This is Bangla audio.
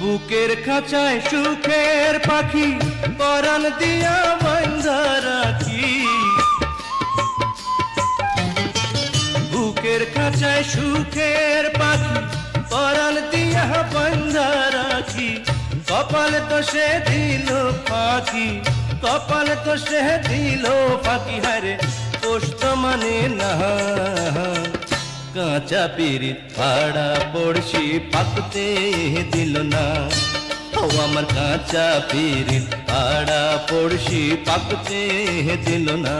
বুকের খাঁচায় সুখের পাখি, পরাণ দিয়া বন্ধা রাখি। বুকের খাঁচায় সুখের পাখি, পরাণ দিয়া বন্ধা রাখি। কপাল তো সে দিল পাখি, কপাল তো সে দিল পাখি হারে পোস্ত মানে না। কাঁচা পিরিত পাড়া পড়শি পাকতে দিল না। ও আমার কাঁচা পিরিত পাড়া পড়শি পাকতে দিল না।